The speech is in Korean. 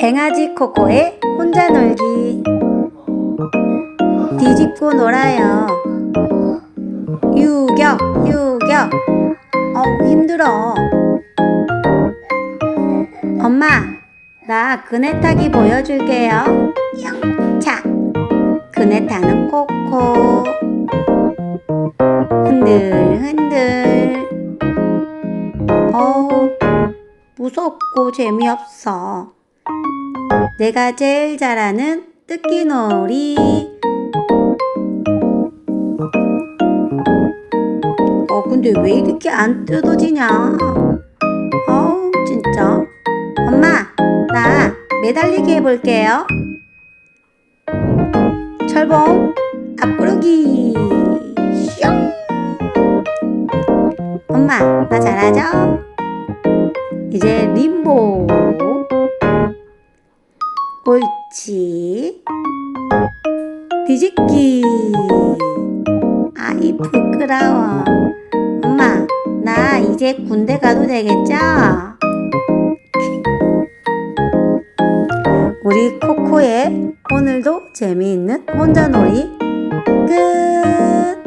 앵아지 코코의 혼자 놀기. 뒤집고 놀아요. 유격 유격. 어우 힘들어. 엄마 나 그네 타기 보여줄게요. 영차. 그네 타는 코코. 흔들 흔들. 어우 무섭고 재미없어 내가 제일 잘하는 뜯기놀이. 어 근데 왜 이렇게 안 뜯어지냐? 어우 진짜. 엄마 나 매달리기 해볼게요. 철봉 앞구르기. 슝! 엄마 나 잘하죠? 이제 림보 옳지. 뒤집기. 아이 부끄러워. 엄마 나 이제 군대 가도 되겠죠? 우리 코코의 오늘도 재미있는 혼자놀이 끝